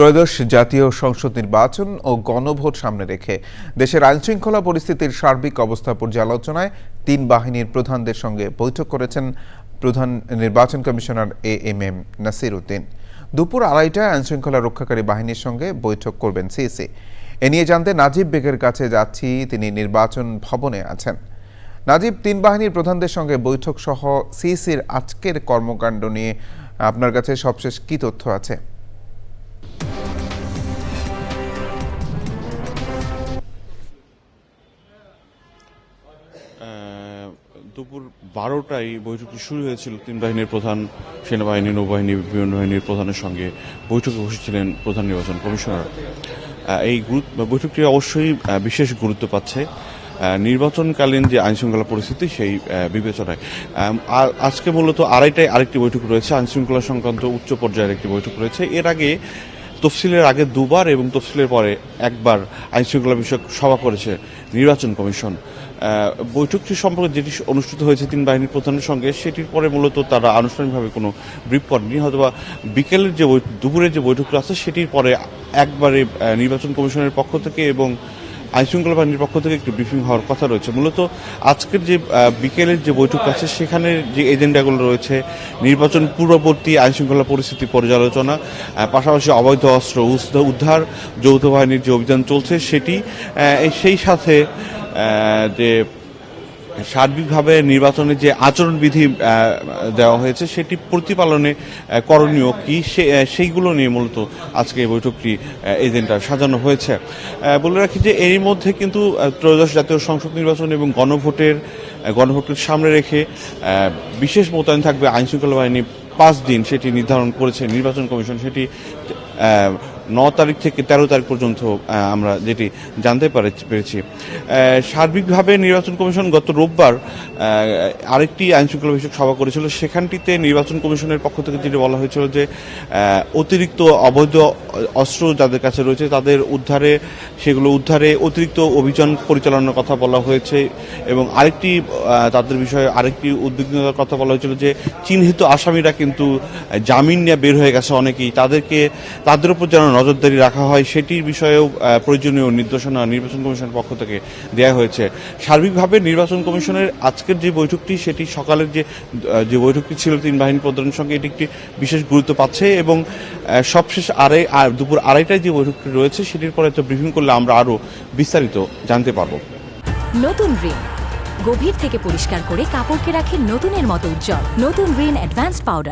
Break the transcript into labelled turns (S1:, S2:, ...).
S1: ত্রয়োদশ জাতীয় সংসদ নির্বাচন ও গণভোট সামনে রেখে দেশের আইনশৃঙ্খলা পরিস্থিতির সার্বিক অবস্থা পর্যালোচনায় তিন বাহিনীর প্রধানদের সঙ্গে বৈঠক করেছেন প্রধান নির্বাচন commissioner A M M Nasir Uddin দুপুর আড়াইটায় আইনশৃঙ্খলা রক্ষাকারী বাহিনীর সঙ্গে বৈঠক করবেন সিএসি এ নিয়ে জানতে নাজিব বেগের কাছে যাচ্ছি, তিনি নির্বাচন ভবনে আছেন। নাজিব, তিন বাহিনীর প্রধানদের সঙ্গে বৈঠক সহ সিইসির আজকের কর্মকাণ্ড নিয়ে আপনার কাছে সবশেষ কি তথ্য আছে?
S2: দুপুর বারোটায় বৈঠকটি শুরু হয়েছিল। তিন বাহিনীর প্রধান সেনাবাহিনী নৌবাহিনী বিমান বাহিনীর প্রধানের সঙ্গে বৈঠকে বসেছিলেন প্রধান নির্বাচন কমিশনার। এই বৈঠকটি অবশ্যই বিশেষ গুরুত্ব পাচ্ছে। নির্বাচনকালীন যে আইনশৃঙ্খলা পরিস্থিতি সেই বিবেচনায়। আম, আ- আজকে মূলত আড়াইটায় আরেকটি বৈঠক রয়েছে। আইনশৃঙ্খলা সংক্রান্ত উচ্চ পর্যায়ের একটি বৈঠক রয়েছে। এর আগে তফসিলের আগে দুবার এবং তফসিলের পরে একবার আইনশৃঙ্খলা বিষয়ক সভা করেছে নির্বাচন কমিশন। বৈঠকটি সম্পর্কে যেটি অনুষ্ঠিত হয়েছে তিন বাহিনীর প্রধানের সঙ্গে, সেটির পরে মূলত তারা আনুষ্ঠানিকভাবে কোনো ব্রিফ করেনি হয়তোবা বিকেলের যে বৈ- দুপুরের যে বৈঠকটা আছে, সেটির পরে একবারে নির্বাচন কমিশনের পক্ষ থেকে এবং আইনশৃঙ্খলা বাহিনীর পক্ষ থেকে একটি ব্রিফিং হওয়ার কথা রয়েছে। মূলত আজকের যে বিকেলের যে বৈঠক আছে, সেখানে যে এজেন্ডাগুলো রয়েছে, নির্বাচন পূর্ববর্তী আইনশৃঙ্খলা পরিস্থিতি পর্যালোচনা পাশাপাশি অবৈধ অস্ত্র উদ্ধার, যৌথ বাহিনীর যে অভিযান চলছে, সেটি সেই সাথে যে সার্বিকভাবে নির্বাচনের যে আচরণবিধি দেওয়া হয়েছে, সেটি প্রতিপালনে করণীয় কি? সেইগুলো নিয়ে মূলত আজকে এই বৈঠকটি এজেন্ডা সাজানো হয়েছে। বলে রাখি যে এরই মধ্যে কিন্তু ত্রয়োদশ জাতীয় সংসদ নির্বাচন এবং গণভোটের গণভোটের সামনে রেখে বিশেষ মোতায়েন থাকবে আইনশৃঙ্খলা বাহিনী পাঁচ দিন, সেটি নির্ধারণ করেছে নির্বাচন কমিশন। সেটি ন তারিখ থেকে তেরো তারিখ পর্যন্ত আমরা যেটি জানতে পারে- পেরেছি। সার্বিকভাবে নির্বাচন কমিশন গত রোববার আরেকটি আইনশৃঙ্খলা বিষয়ক সভা করেছিল। সেখানটিতে নির্বাচন কমিশনের পক্ষ থেকে যেটি বলা হয়েছিল যে অতিরিক্ত অবৈধ অস্ত্র যাদের কাছে রয়েছে, তাদের উদ্ধারে, সেগুলো উদ্ধারে অতিরিক্ত অভিযান পরিচালনার কথা বলা হয়েছে এবং আরেকটি তাদের বিষয়ে আরেকটি উদ্বিগ্নতার কথা বলা হয়েছিল যে, চিহ্নিত আসামিরা কিন্তু জামিন নিয়ে বের হয়ে গেছে অনেকেই। তাদেরকে তাদের উপর যেন নজরদারি রাখা হয়, সেটির বিষয়েও প্রয়োজনীয় নির্দেশনা নির্বাচন কমিশনের পক্ষ থেকে দেওয়া হয়েছে। সার্বিকভাবে নির্বাচন কমিশনের আজকের যে বৈঠকটি, সেটি সকালের যে যে বৈঠকটি ছিল তিন বাহিনী প্রধানের সঙ্গে, এটি একটি বিশেষ গুরুত্ব পাচ্ছে এবং সবশেষ আড়াই দুপুর আড়াইটায় যে বৈঠকটি রয়েছে, সেটির পরে তো ব্রিফিং করলে আমরা আরও বিস্তারিত জানতে পারব।
S3: নতুন রিন গভীর থেকে পরিষ্কার করে কাপড়কে রাখে নতুনের মতো উজ্জ্বল। নতুন রিন অ্যাডভান্স পাউডার।